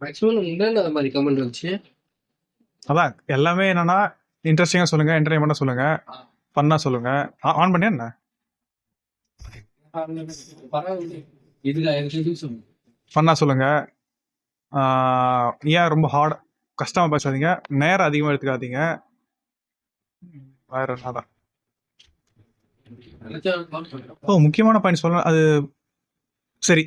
Maximum என்னென்ன மாதிரி comment வந்துச்சு. அதான் எல்லாமே என்னன்னா இன்ட்ரெஸ்டிங்கா சொல்லுங்க என்டர்டைன்மெண்டா சொல்லுங்க ஃபன்னா சொல்லுங்க. ஆன் பண்ணியா என்ன? ஃபன்னா சொல்லுங்க. ஏன் ரொம்ப ஹார்ட் கஷ்டமா பேசாதீங்க. நேரம் அதிகமா எடுத்துக்காதீங்க. வேற பண்ணுறேன். ஓ முக்கியமான பாயிண்ட் சொல்லலாம் அது சரி.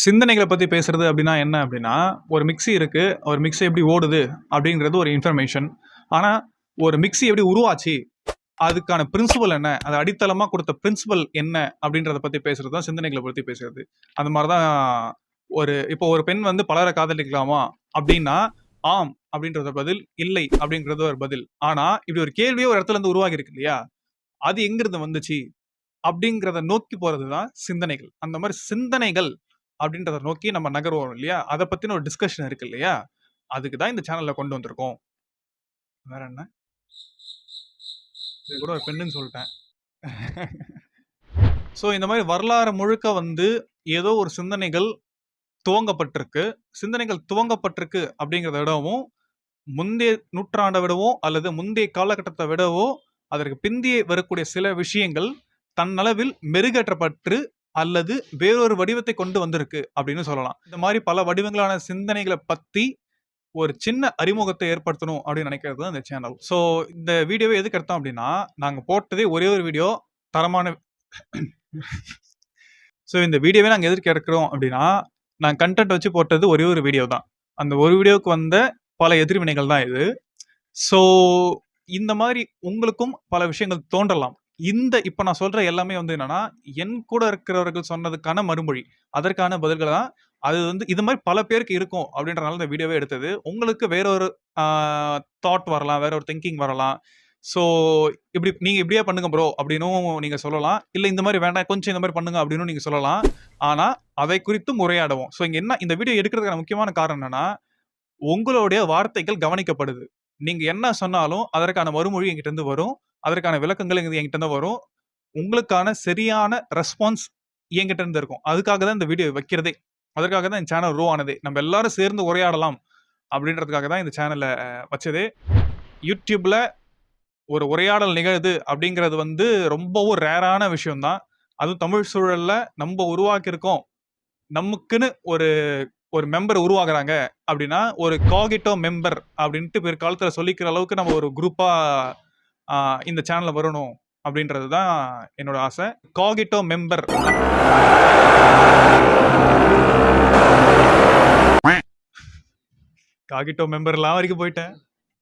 சிந்தனைகளை பற்றி பேசுகிறது அப்படின்னா என்ன அப்படின்னா ஒரு மிக்ஸி இருக்குது ஒரு மிக்ஸி எப்படி ஓடுது அப்படிங்கிறது ஒரு இன்ஃபர்மேஷன் ஆனால் ஒரு மிக்ஸி எப்படி உருவாச்சு அதுக்கான பிரின்சிபல் என்ன அது அடித்தளமாக கொடுத்த பிரின்சிபல் என்ன அப்படின்றத பற்றி பேசுறது தான் சிந்தனைகளை பற்றி பேசுறது. அந்த மாதிரி தான் ஒரு இப்போ ஒரு பெண் வந்து பலரை காதலிக்கலாமா அப்படின்னா ஆம் அப்படின்றத பதில் இல்லை அப்படின்றது ஒரு பதில். ஆனால் இப்படி ஒரு கேள்வியே ஒரு இடத்துல இருந்து உருவாகி இருக்கு இல்லையா? அது எங்கிருந்து வந்துச்சு அப்படிங்கிறத நோக்கி போகிறது தான் சிந்தனைகள். அந்த மாதிரி சிந்தனைகள் அப்படின்றத நோக்கி நம்ம நகர்வோம் இல்லையா? அதை பத்தின ஒரு டிஸ்கஷன் இருக்கு இல்லையா? அதுக்கு தான் இந்த சேனல்ல கொண்டு வந்திருக்கோம். வேற என்ன? இது கூட ஒரு பெண்ணுன்னு சொல்லிட்டேன். ஸோ இந்த மாதிரி வரலாறு முழுக்க வந்து ஏதோ ஒரு சிந்தனைகள் துவங்கப்பட்டிருக்கு. சிந்தனைகள் துவங்கப்பட்டிருக்கு அப்படிங்கிறத விடவும் முந்தைய நூற்றாண்டை விடவோ அல்லது முந்தைய காலகட்டத்தை விடவோ அதற்கு பிந்தியே வரக்கூடிய சில விஷயங்கள் தன்னளவில் மெருகேற்றப்பட்டு அல்லது வேறொரு வடிவத்தை கொண்டு வந்திருக்கு அப்படின்னு சொல்லலாம். இந்த மாதிரி பல வடிவங்களான சிந்தனைகளை பத்தி ஒரு சின்ன அறிமுகத்தை ஏற்படுத்தணும் அப்படின்னு நினைக்கிறது தான் இந்த சேனல் ஸோ இந்த வீடியோவை எதுக்கு எடுத்தோம் அப்படின்னா நாங்கள் போட்டதே ஒரே ஒரு வீடியோ தரமான ஸோ இந்த வீடியோவே நாங்கள் எதற்கு எடுக்கிறோம் அப்படின்னா நான் கண்டென்ட் வச்சு போட்டது ஒரே ஒரு வீடியோ தான். அந்த ஒரு வீடியோவுக்கு வந்த பல எதிர்வினைகள் தான் இது. ஸோ இந்த மாதிரி உங்களுக்கும் பல விஷயங்கள் தோன்றலாம். இந்த இப்போ நான் சொல்ற எல்லாமே வந்து என்னன்னா என் கூட இருக்கிறவர்கள் சொன்னதுக்கான மறுமொழி. அதற்கான பதில்கள் தான். அது வந்து இது மாதிரி பல பேருக்கு இருக்கும் அப்படின்றனால இந்த வீடியோவே எடுத்தது. உங்களுக்கு வேற ஒரு தாட் வரலாம் வேற ஒரு திங்கிங் வரலாம். ஸோ இப்படி நீங்க இப்படியே பண்ணுங்க ப்ரோ அப்படின்னும் நீங்க சொல்லலாம். இல்ல இந்த மாதிரி வேண்டாம் கொஞ்சம் இந்த மாதிரி பண்ணுங்க அப்படின்னு நீங்க சொல்லலாம். ஆனா அதை குறித்தும் உரையாடுவோம். ஸோ இங்க என்ன இந்த வீடியோ எடுக்கிறதுக்கான முக்கியமான காரணம் என்னன்னா உங்களுடைய வார்த்தைகள் கவனிக்கப்படுது. நீங்க என்ன சொன்னாலும் அதற்கான மறுமொழி எங்கிட்ட இருந்து வரும். அதற்கான விளக்கங்கள் எங்கிட்ட இருந்து வரும். உங்களுக்கான சரியான ரெஸ்பான்ஸ் என்கிட்ட இருந்து இருக்கும். அதுக்காக தான் இந்த வீடியோ வைக்கிறதே. அதற்காக தான் இந்த சேனல் ரோ ஆனதே. நம்ம எல்லாரும் சேர்ந்து உரையாடலாம் அப்படின்றதுக்காக தான் இந்த சேனலை வச்சதே. யூடியூப்ல ஒரு உரையாடல் நிகழுது அப்படிங்கிறது வந்து ரொம்பவும் ரேரான விஷயம்தான். அதுவும் தமிழ் சூழல்ல நம்ம உருவாக்கியிருக்கோம். நமக்குன்னு ஒரு ஒரு மெம்பர் உருவாகிறாங்க அப்படின்னா ஒரு காகிட்டோ மெம்பர் அப்படின்ட்டு பிற்காலத்தில் சொல்லிக்கிற அளவுக்கு நம்ம ஒரு குரூப்பாக இந்த சேனலில் வரணும் அப்படின்றது தான் என்னோட ஆசை. காகிட்டோ மெம்பர் காகிட்டோ மெம்பர்லாம் வரைக்கும் போயிட்டேன்.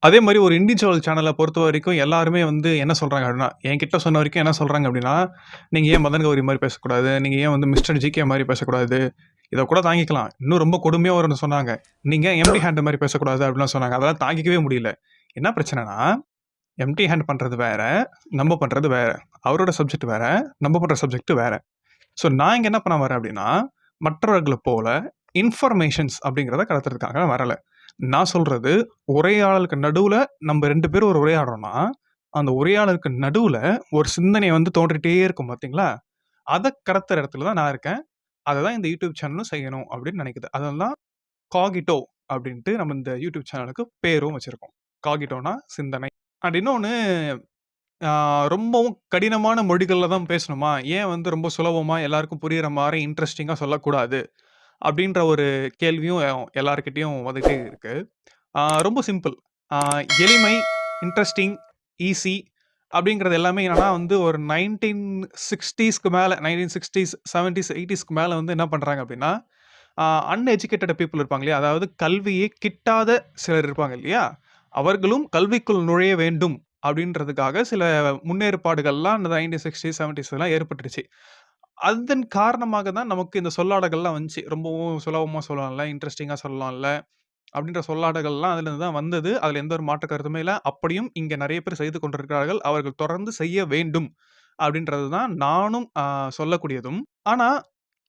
அதே மாதிரி ஒரு இண்டிவிஜுவல் சேனலை பொறுத்த வரைக்கும் எல்லாருமே வந்து என்ன சொல்றாங்க அப்படின்னா என்கிட்ட சொன்ன வரைக்கும் என்ன சொல்றாங்க அப்படின்னா நீங்க ஏன் மதன் கௌரி மாதிரி பேசக்கூடாது? நீங்க ஏன் வந்து மிஸ்டர் ஜிகே மாதிரி பேசக்கூடாது? இதை கூட தாங்கிக்கலாம். இன்னும் ரொம்ப கொடுமையாக வரும்னு சொன்னாங்க. நீங்கள் எம்டி ஹேண்ட் மாதிரி பேசக்கூடாது அப்படிலாம் சொன்னாங்க. அதெல்லாம் தாங்கிக்கவே முடியல. என்ன பிரச்சனைனா எம்டி ஹேண்ட் பண்ணுறது வேற நம்ம பண்ணுறது வேற. அவரோட சப்ஜெக்ட் வேற நம்ம பண்ணுற சப்ஜெக்ட் வேற. ஸோ நான் இங்கே என்ன பண்ண வரேன் அப்படின்னா மற்றவர்களை போல இன்ஃபர்மேஷன்ஸ் அப்படிங்கிறத கடத்துறதுக்காக நான் நான் சொல்கிறது உரையாடலுக்கு நடுவில் நம்ம ரெண்டு பேரும் ஒரு உரையாடுறோம்னா அந்த உரையாடலுக்கு நடுவில் ஒரு சிந்தனை வந்து தோன்றிட்டே இருக்கும் பார்த்தீங்களா அதை கடத்துற இடத்துல தான் நான் இருக்கேன். அதை தான் இந்த யூடியூப் சேனலும் செய்யணும் அப்படின்னு நினைக்குது. அதெல்லாம் காகிட்டோ அப்படின்ட்டு நம்ம இந்த யூடியூப் சேனலுக்கு பேரும் வச்சுருக்கோம். காகிட்டோனா சிந்தனை. அண்ட் இன்னொன்று ரொம்பவும் கடினமான மொழிகளில் தான் பேசணுமா? ஏன் வந்து ரொம்ப சுலபமாக எல்லாருக்கும் புரிகிற மாதிரி இன்ட்ரெஸ்டிங்காக சொல்லக்கூடாது? அப்படின்ற ஒரு கேள்வியும் எல்லாருக்கிட்டேயும் வந்துகிட்டே இருக்குது ரொம்ப சிம்பிள் எளிமை இன்ட்ரெஸ்டிங் ஈஸி அப்படிங்கிறது எல்லாமே என்னன்னா வந்து ஒரு நைன்டீன் சிக்ஸ்டீஸ்க்கு மேலே நைன்டீன் சிக்ஸ்டீஸ் செவன்டீஸ் எயிட்டிஸ்க்கு மேலே வந்து என்ன பண்ணுறாங்க அப்படின்னா அன்எஜுகேட்டட் பீப்புள் இருப்பாங்க இல்லையா? அதாவது கல்வியே கிட்டாத சிலர் இருப்பாங்க இல்லையா? அவர்களும் கல்விக்குள் நுழைய வேண்டும் அப்படின்றதுக்காக சில முன்னேற்பாடுகள்லாம் அந்த நைன்டீன் சிக்ஸ்டீஸ் செவன்டீஸ் எல்லாம் ஏற்பட்டுருச்சு. அதன் காரணமாக தான் நமக்கு இந்த சொல்லாடங்கள்லாம் வந்துச்சு. ரொம்பவும் சுலபமாக சொல்லலாம்ல இன்ட்ரெஸ்டிங்காக சொல்லலாம்ல. அப்படின்ற சொல்லாடல்கள்லாம் அதுலேருந்து தான் வந்தது. அதில் எந்த ஒரு மாற்று கருத்துமே இல்லை. அப்படியும் இங்கே நிறைய பேர் செய்து கொண்டிருக்கிறார்கள். அவர்கள் தொடர்ந்து செய்ய வேண்டும் அப்படின்றது தான் நானும் சொல்லக்கூடியதும். ஆனால்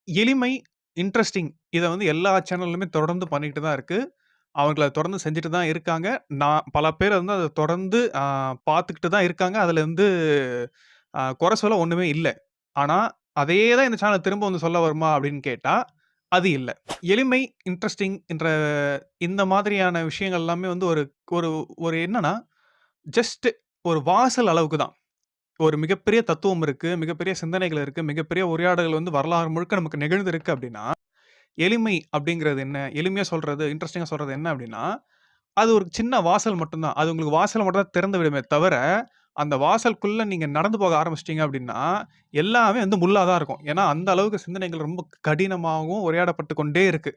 எளிமை இன்ட்ரெஸ்டிங் இதை வந்து எல்லா சேனல்லுமே தொடர்ந்து பண்ணிக்கிட்டு தான் இருக்குது அவங்கள தொடர்ந்து செஞ்சுட்டு தான் இருக்காங்க. நான் பல பேர் வந்து அதை தொடர்ந்து பார்த்துக்கிட்டு தான் இருக்காங்க. அதுலேருந்து வந்து குறை சொல்ல ஒன்றுமே இல்லை. ஆனால் அதே தான் இந்த சேனல் திரும்ப வந்து சொல்ல வருமா அப்படின்னு கேட்டால் அது இல்லை எளிமை, இன்ட்ரெஸ்டிங் என்ற இந்த மாதிரியான விஷயங்கள் எல்லாமே வந்து ஒரு ஒரு ஒரு என்னன்னா, ஜஸ்ட் ஒரு வாசல் அளவுக்கு தான். ஒரு மிகப்பெரிய தத்துவம் இருக்குது மிகப்பெரிய சிந்தனைகள் இருக்குது மிகப்பெரிய உரையாடல்கள் வந்து வரலாறு முழுக்க நமக்கு நிகழ்ந்திருக்கு அப்படின்னா, எளிமை அப்படிங்கிறது என்ன? எளிமையாக சொல்கிறது இன்ட்ரெஸ்டிங்காக சொல்கிறது என்ன அப்படின்னா, அது ஒரு சின்ன வாசல் மட்டும்தான் அது உங்களுக்கு வாசல் மட்டும் தான் திறந்து விடுமே தவிர, அந்த வாசலுக்குள்ள நீங்க நடந்து போக ஆரம்பிச்சிட்டீங்க அப்படின்னா, எல்லாமே வந்து முள்ளாக தான் இருக்கும். ஏன்னா, அந்த அளவுக்கு சிந்தனைகள் ரொம்ப கடினமாகவும் உரையாடப்பட்டு கொண்டே இருக்கு.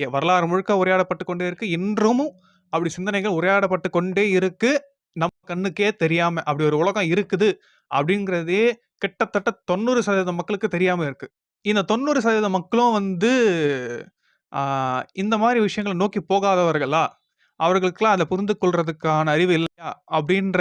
வரலாறு முழுக்க உரையாடப்பட்டு கொண்டே இருக்கு. இன்றும் அப்படி சிந்தனைகள் உரையாடப்பட்டு கொண்டே இருக்கு. நம்ம கண்ணுக்கே தெரியாம. அப்படி ஒரு உலகம் இருக்குது அப்படிங்கிறதே கிட்டத்தட்ட 90% மக்களுக்கு தெரியாம இருக்கு. இந்த 90% மக்களும் வந்து இந்த மாதிரி விஷயங்களை நோக்கி போகாதவர்களா? அவர்களுக்கெல்லாம் அதை புரிந்து கொள்றதுக்கான அறிவு இல்லையா? அப்படின்ற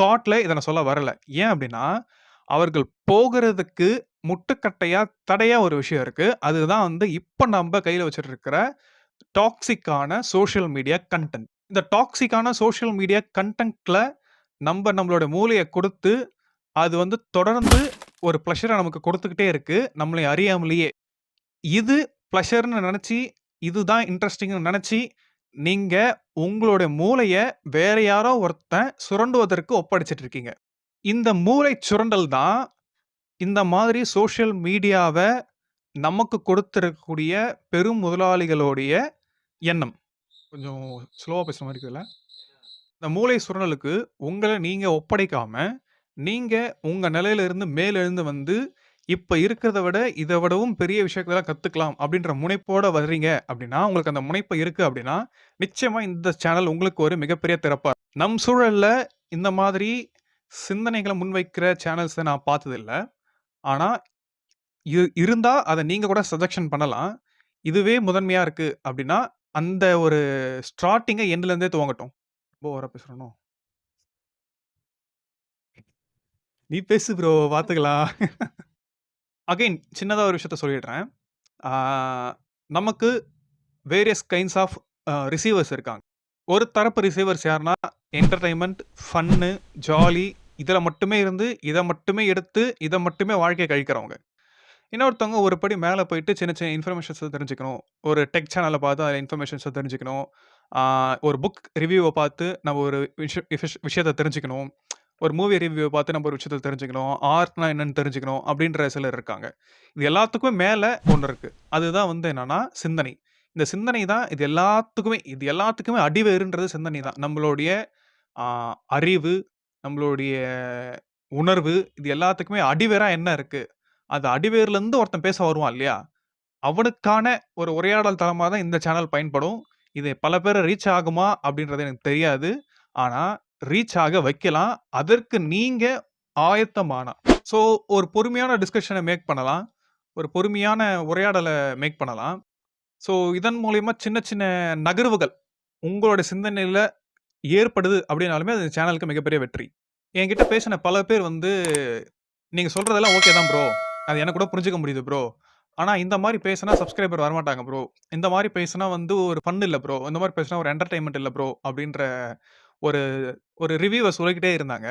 தாட்ல இதை நான் சொல்ல வரல. ஏன் அப்படின்னா, அவர்கள் போகிறதுக்கு முட்டுக்கட்டையா, தடையா ஒரு விஷயம் இருக்கு. அதுதான் வந்து இப்ப நம்ம கையில வச்சுட்டு இருக்கிற டாக்ஸிக்கான சோஷியல் மீடியா கன்டென்ட். இந்த டாக்ஸிக்கான சோஷியல் மீடியா கன்டென்ட்ல நம்ம நம்மளோட மூலையை கொடுத்து அது வந்து தொடர்ந்து ஒரு ப்ளஷரை நமக்கு கொடுத்துக்கிட்டே இருக்கு. நம்மளை அறியாமலேயே. இது ப்ளஷர்னு நினச்சி இதுதான் இன்ட்ரெஸ்டிங்னு நினச்சி நீங்க உங்களுடைய மூளைய வேற யாரோ ஒருத்தன் சுரண்டுவதற்கு ஒப்படைச்சிட்டு இருக்கீங்க. இந்த மூளை சுரண்டல் தான், இந்த மாதிரி சோசியல் மீடியாவ நமக்கு கொடுத்திருக்கக்கூடிய பெரும் முதலாளிகளுடைய எண்ணம். கொஞ்சம் ஸ்லோவா பேசுற மாரி இருக்குல்ல? இந்த மூளை சுரண்டலுக்கு உங்கள நீங்க ஒப்படைக்காம, நீங்க உங்க நிலையிலிருந்து மேலெழுந்து வந்து, இப்ப இருக்கிறத விட இத விடவும் பெரிய விஷயத்தலாம் கத்துக்கலாம் அப்படின்ற முனைப்போட வர்றீங்க அப்படின்னா, உங்களுக்கு அந்த முனைப்பு இருக்கு அப்படின்னா, நிச்சயமா இந்த சேனல் உங்களுக்கு ஒரு மிகப்பெரிய திறப்பா நம் சூழல்ல இந்த மாதிரி சிந்தனைகள முன்வைக்கிற சேனல்ஸ நான் பார்த்ததில்ல. ஆனா, இ இருந்தா அத நீங்க கூட சஜெக்ஷன் பண்ணலாம். இதுவே முதன்மையா இருக்கு அப்படின்னா, அந்த ஒரு ஸ்டார்ட்டிங்க எண்டுல இருந்தே துவங்கட்டும். ரொம்ப ஓவரா பேசுறேனோ? நீ பேசு ப்ரோ பார்த்துக்கலாம். அகைன் சின்னதாக ஒரு விஷயத்த சொல்லிடுறேன். நமக்கு வேரியஸ் கைண்ட்ஸ் ஆஃப் ரிசீவர்ஸ் இருக்காங்க. ஒரு தரப்பு ரிசீவர்ஸ் யாருன்னா, என்டர்டைன்மெண்ட் ஃபன்னு, ஜாலி இதில் மட்டுமே இருந்து, இதை மட்டுமே எடுத்து, இதை மட்டுமே வாழ்க்கையை கழிக்கிறவங்க. இன்னொருத்தவங்க ஒரு படி மேலே போயிட்டு சின்ன சின்ன இன்ஃபர்மேஷன்ஸை தெரிஞ்சுக்கணும். ஒரு டெக் சேனலை பார்த்து அதில் இன்ஃபர்மேஷன்ஸை தெரிஞ்சுக்கணும். ஒரு புக் ரிவ்யூவை பார்த்து நம்ம ஒரு விஷ விஷயத்தை விஷயத்த தெரிஞ்சுக்கணும். ஒரு மூவி ரிவ்யூவை பார்த்து நம்ம ஒரு விஷயத்த தெரிஞ்சுக்கணும். ஆர்ட்னா என்னன்னு தெரிஞ்சுக்கணும் அப்படின்ற சிலர் இருக்காங்க. இது எல்லாத்துக்குமே மேலே ஒன்று இருக்குது அதுதான் வந்து என்னென்னா சிந்தனை. இந்த சிந்தனை தான் இது எல்லாத்துக்குமே இது எல்லாத்துக்குமே அடிவேருன்றது சிந்தனை தான். நம்மளுடைய அறிவு, நம்மளுடைய உணர்வு இது எல்லாத்துக்குமே அடிவேராக என்ன இருக்குது அது அடிவேர்லேருந்து ஒருத்தன் பேச வருவான் இல்லையா? அவனுக்கான ஒரு உரையாடல் தளமாக தான் இந்த சேனல் பயன்படும். இது பல பேரை ரீச் ஆகுமா அப்படின்றது எனக்கு தெரியாது. ஆனால் ரீச் ஆக வைக்கலாம். அதற்கு நீங்க ஆயத்தமானா. ஸோ ஒரு பொறுமையான டிஸ்கஷனை மேக் பண்ணலாம். ஒரு பொறுமையான உரையாடலை மேக் பண்ணலாம். ஸோ இதன் மூலயமா சின்ன சின்ன நகர்வுகள் உங்களோட சிந்தனையில் ஏற்படுது அப்படின்னாலுமே அது சேனலுக்கு மிகப்பெரிய வெற்றி. என்கிட்ட பேசின பல பேர் வந்து, நீங்கள் சொல்கிறதெல்லாம் ஓகே தான் ப்ரோ. அது எனக்கு கூட புரிஞ்சுக்க முடியுது ப்ரோ. ஆனால் இந்த மாதிரி பேசினா சப்ஸ்கிரைபர் வரமாட்டாங்க ப்ரோ. இந்த மாதிரி பேசினா வந்து ஒரு ஃபன் இல்லை ப்ரோ. இந்த மாதிரி பேசினா ஒரு என்டர்டைன்மெண்ட் இல்லை ப்ரோ." அப்படின்ற ஒரு ஒரு ரிவ்யூவை சொல்லிக்கிட்டே இருந்தாங்க.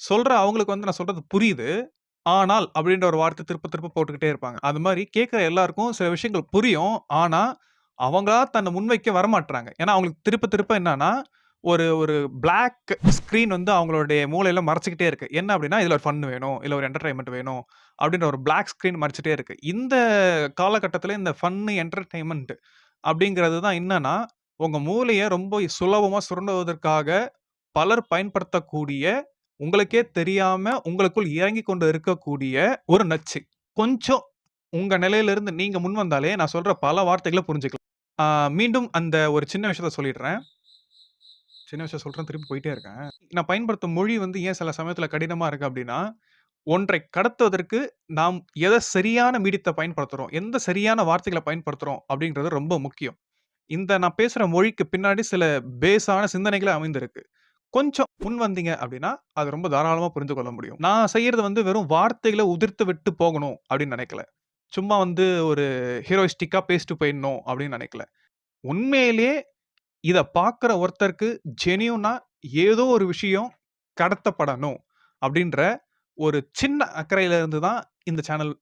சொல்கிற அவங்களுக்கு வந்து நான் சொல்கிறது புரியுது. ஆனால் அப்படின்ற ஒரு வார்த்தை திருப்ப திருப்ப போட்டுக்கிட்டே இருப்பாங்க. அது மாதிரி கேட்குற எல்லாருக்கும் சில விஷயங்கள் புரியும். ஆனால் அவங்களா தன்னை முன்வைக்க வரமாட்டுறாங்க ஏன்னா, அவங்களுக்கு திருப்ப திருப்ப என்னன்னா, ஒரு ஒரு பிளாக் ஸ்க்ரீன் வந்து அவங்களுடைய மூளையில மறைச்சிக்கிட்டே இருக்கு. என்ன அப்படின்னா, இதில் ஒரு ஃபன் வேணும், இல்லை ஒரு என்டர்டைன்மெண்ட் வேணும் அப்படின்ற ஒரு பிளாக் ஸ்க்ரீன் மறைச்சிட்டே இருக்கு. இந்த காலகட்டத்தில் இந்த ஃபன்னு, என்டர்டைன்மெண்ட் அப்படிங்கிறது தான் என்னன்னா, உங்க மூளையை ரொம்ப சுலபமா சுரண்டுவதற்காக பலர் பயன்படுத்தக்கூடிய, உங்களுக்கே தெரியாம உங்களுக்குள் இறங்கி கொண்டு இருக்கக்கூடிய ஒரு நச்சு. கொஞ்சம் உங்க நிலையிலிருந்து நீங்க முன் வந்தாலே நான் சொல்ற பல வார்த்தைகள புரிஞ்சுக்கலாம். மீண்டும் அந்த ஒரு சின்ன விஷயத்த சொல்லிடுறேன். சின்ன விஷயம் சொல்கிறேன் திருப்பி போயிட்டே இருக்கேன். நான் பயன்படுத்தும் மொழி வந்து ஏன் சில சமயத்தில் கடினமாக இருக்குது அப்படின்னா, ஒன்றை கடத்துவதற்கு நாம் எதை சரியான மீடியத்தை பயன்படுத்துகிறோம் எந்த சரியான வார்த்தைகளை பயன்படுத்துகிறோம் அப்படிங்கிறது ரொம்ப முக்கியம். இந்த நான் பேசுகிற மொழிக்கு பின்னாடி சில பேஸான சிந்தனைகளை அமைந்திருக்கு. கொஞ்சம் முன் வந்தீங்க அப்படின்னா, அது ரொம்ப தாராளமாக புரிந்து கொள்ள முடியும். நான் செய்யறது வந்து வெறும் வார்த்தைகளை உதிர்த்து விட்டு போகணும் அப்படின்னு நினைக்கல. சும்மா வந்து ஒரு ஹீரோயிஸ்டிக்காக பேசிட்டு போயிடணும் அப்படின்னு நினைக்கல. உண்மையிலேயே இதை பார்க்குற ஒருத்தருக்கு ஜெனியூனா ஏதோ ஒரு விஷயம் கடத்தப்படணும் அப்படின்ற ஒரு சின்ன அக்கறையில இருந்து தான் இந்த சேனல்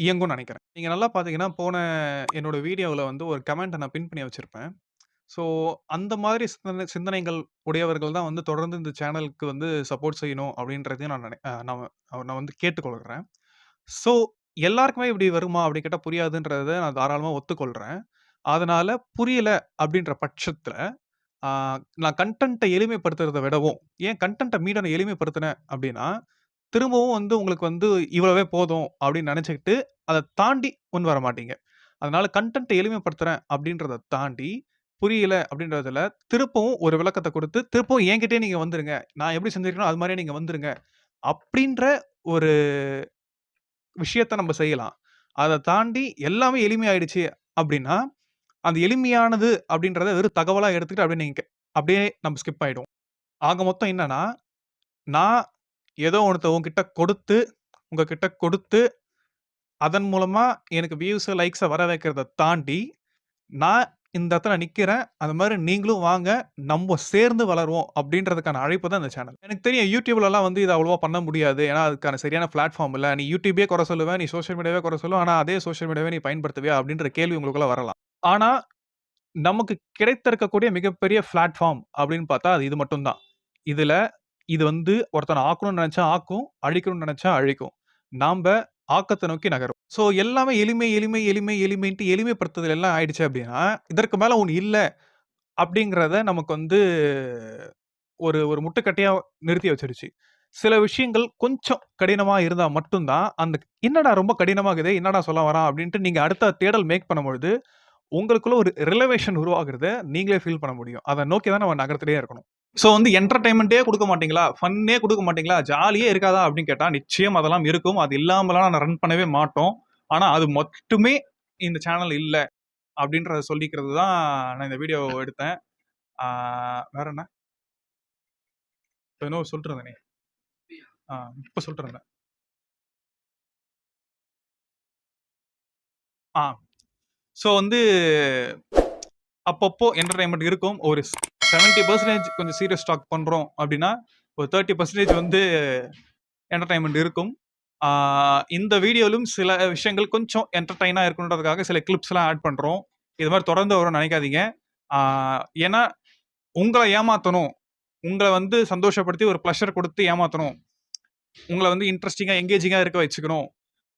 இயங்கும்னு நினைக்கிறேன் நீங்கள் நல்லா பார்த்தீங்கன்னா, போன என்னோட வீடியோவில் வந்து ஒரு கமெண்ட்டை நான் பின் பண்ணி வச்சுருப்பேன் ஸோ அந்த மாதிரி சிந்தனை சிந்தனைகள் உடையவர்கள் தான் வந்து தொடர்ந்து இந்த சேனலுக்கு வந்து சப்போர்ட் செய்யணும் அப்படின்றதையும் நான் நினை நான் நான் வந்து கேட்டுக்கொள்கிறேன். ஸோ எல்லாருக்குமே இப்படி வருமா? அப்படி கேட்டால் புரியாதுன்றத நான் தாராளமாக ஒத்துக்கொள்கிறேன் அதனால் புரியல அப்படின்ற பட்சத்தில் நான் கண்டென்ட்டை எளிமைப்படுத்துறதை விடவும், ஏன் கண்டென்ட்டை மீட நான் எளிமைப்படுத்தினேன் அப்படின்னா, திரும்பவும் வந்து உங்களுக்கு வந்து இவ்வளவே போதும் அப்படின்னு நினச்சிக்கிட்டு அதை தாண்டி ஒன்று வர மாட்டீங்க. அதனால கண்டென்ட்டை எளிமைப்படுத்துகிறேன் அப்படின்றத தாண்டி, புரியல அப்படின்றதுல திருப்பவும் ஒரு விளக்கத்தை கொடுத்து திருப்பவும் என்கிட்டயே நீங்கள் வந்துருங்க. நான் எப்படி செஞ்சிருக்கணும் அது மாதிரியே நீங்கள் வந்துருங்க. அப்படின்ற ஒரு விஷயத்த நம்ம செய்யலாம். அதை தாண்டி எல்லாமே எளிமையாயிடுச்சு அப்படின்னா, அந்த எளிமையானது அப்படின்றத வெறும் தகவலாக எடுத்துக்கிட்டு அப்படியே நீங்கள் அப்படியே நம்ம ஸ்கிப் ஆகிடும் ஆக மொத்தம் என்னன்னா, நான் ஏதோ ஒன்றத்தை உங்ககிட்ட கொடுத்து உங்ககிட்ட கொடுத்து, அதன் மூலமாக எனக்கு வியூஸு லைக்ஸை வர வைக்கிறத தாண்டி, நான் இந்த இடத்துல நிற்கிறேன் அது மாதிரி நீங்களும் வாங்க. நம்ம சேர்ந்து வளருவோம் அப்படின்றதுக்கான அழைப்பு தான் இந்த சேனல். எனக்கு தெரியும் யூடியூப்லலாம் வந்து இது அவ்வளவா பண்ண முடியாது. ஏன்னா, அதுக்கான சரியான பிளாட்ஃபார்ம் இல்லை நீ யூடியூபே குறை சொல்லுவேன் நீ சோஷியல் மீடியாவே குறை சொல்லுவேன் ஆனால் அதே சோஷியல் மீடியாவே நீ பயன்படுத்துவியா? அப்படின்ற கேள்வி உங்களுக்குள்ள வரலாம். ஆனால் நமக்கு கிடைத்திருக்கக்கூடிய மிகப்பெரிய பிளாட்ஃபார்ம் அப்படின்னு பார்த்தா, அது இது மட்டும்தான் இதில் இது வந்து ஒருத்தனை ஆக்கணும்னு நினச்சா ஆக்கும், அழிக்கணும்னு நினச்சா அழிக்கும். நாம்ப ஆக்கத்தை நோக்கி நகரும். ஸோ எல்லாமே எளிமை, எளிமை, எளிமை, எளிமைன்ட்டு எளிமைப்படுத்துதல் எல்லாம் ஆயிடுச்சு அப்படின்னா, இதற்கு மேலே ஒன்று இல்லை அப்படிங்கிறத நமக்கு வந்து ஒரு ஒரு முட்டுக்கட்டையாக நிறுத்தி வச்சிருச்சு சில விஷயங்கள் கொஞ்சம் கடினமாக இருந்தால் மட்டும்தான் அந்த "என்னடா ரொம்ப கடினமாகுது என்னடா சொல்ல வரான்?" அப்படின்ட்டு நீங்கள் அடுத்த தேடல் மேக் பண்ணும்பொழுது, உங்களுக்குள்ள ஒரு ரிலவேஷன் உருவாகிறத நீங்களே ஃபீல் பண்ண முடியும். அதை நோக்கி தான் நம்ம நகரத்துலேயே இருக்கணும். ஸோ வந்து என்டர்டைன்மெண்ட்டே கொடுக்க மாட்டீங்களா? ஃபன்னே கொடுக்க மாட்டீங்களா? ஜாலியே இருக்காதா? அப்படின்னு கேட்டால் நிச்சயம் அதெல்லாம் இருக்கும். அது இல்லாமலாம் நான் ரன் பண்ணவே மாட்டோம். ஆனால் அது மட்டுமே இந்த சேனல் இல்லை அப்படின்றத சொல்லிக்கிறது தான் நான் இந்த வீடியோ எடுத்தேன். வேற என்ன? இப்போ என்ன சொல்லிட்டுருந்தேனே ஆ இப்போ சொல்லிட்டுருந்தேன் ஆ. ஸோ வந்து அப்பப்போ என்டர்டைன்மெண்ட் இருக்கும். ஒரு 70% கொஞ்சம் சீரியஸ் டாக் பண்ணுறோம் அப்படின்னா, ஒரு 30% வந்து என்டர்டைன்மெண்ட் இருக்கும். இந்த வீடியோலும் சில விஷயங்கள் கொஞ்சம் என்டர்டைனாக இருக்கணுன்றதுக்காக சில கிளிப்ஸ்லாம் ஆட் பண்ணுறோம் இது மாதிரி தொடர்ந்து வரும்னு நினைக்காதீங்க ஏன்னா, உங்களை ஏமாற்றணும் உங்களை வந்து சந்தோஷப்படுத்தி ஒரு ப்ளஷர் கொடுத்து ஏமாற்றணும் உங்களை வந்து இன்ட்ரெஸ்டிங்காக எங்கேஜிங்காக இருக்க வச்சுக்கணும்.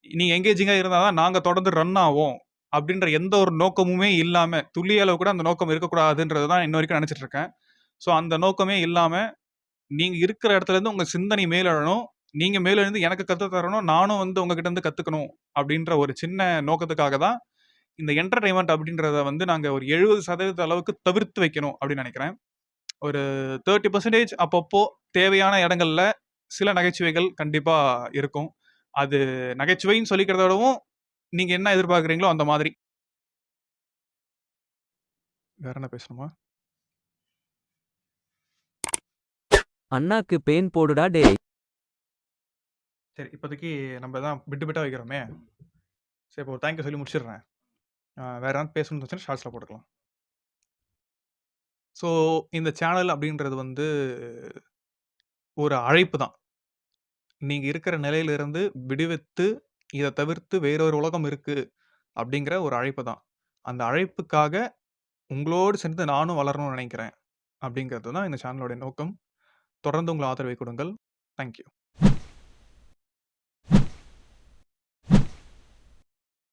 நீங்கள் எங்கேஜிங்காக இருந்தால் தான் நாங்கள் தொடர்ந்து ரன் ஆவோம். அப்படின்ற எந்த ஒரு நோக்கமுமே இல்லாமல் துளி அளவு கூட அந்த நோக்கம் இருக்கக்கூடாதுன்றது தான் இன்ன வரைக்கும் நினச்சிட்டு இருக்கேன். ஸோ அந்த நோக்கமே இல்லாமல் நீங்கள் இருக்கிற இடத்துலேருந்து உங்கள் சிந்தனை மேலெழணும். நீங்கள் மேலெழுந்து எனக்கு கற்று தரணும். நானும் வந்து உங்ககிட்ட இருந்து கற்றுக்கணும் அப்படின்ற ஒரு சின்ன நோக்கத்துக்காக தான், இந்த என்டர்டைன்மெண்ட் அப்படின்றத வந்து நாங்கள் ஒரு 70% அளவுக்கு தவிர்த்து வைக்கணும் அப்படின்னு நினைக்கிறேன் ஒரு 30% அப்பப்போ தேவையான இடங்கள்ல சில நகைச்சுவைகள் கண்டிப்பாக இருக்கும். அது நகைச்சுவைன்னு சொல்லிக்கிறத விடவும், நீங்க என்ன எதிர்பார்க்கிறீங்களோ அந்த மாதிரி. வேற என்ன பேசணுமா? அண்ணாக்கு பேன் போடுடா டேய். சரி. இப்போதைக்கு நம்ம தான் பிட்டு பிட்டா வைக்கிறோமே. சரி இப்போ ஒரு தேங்க் யூ சொல்லி முடிச்சிடுறேன். ஆ வேற எதாவது பேசணும்னு இருந்துச்சுன்னா ஷார்ட்ஸ்ல போட்டுக்கலாம். ஸோ இந்த சேனல் அப்படின்றது வந்து ஒரு அழைப்பு தான். நீங்க இருக்கிற நிலையிலிருந்து விடுவித்து, இத தவிர்த்து வேறொரு உலகம் இருக்கு அப்படிங்கிற ஒரு அழைப்பு தான். அந்த அழைப்புக்காக உங்களோடு சேர்ந்து நானும் வளரணும்னு நினைக்கிறேன் அப்படிங்கிறது தான் இந்த சேனலோட நோக்கம். தொடர்ந்து உங்கள் ஆதரவை கொடுங்கள். Thank you.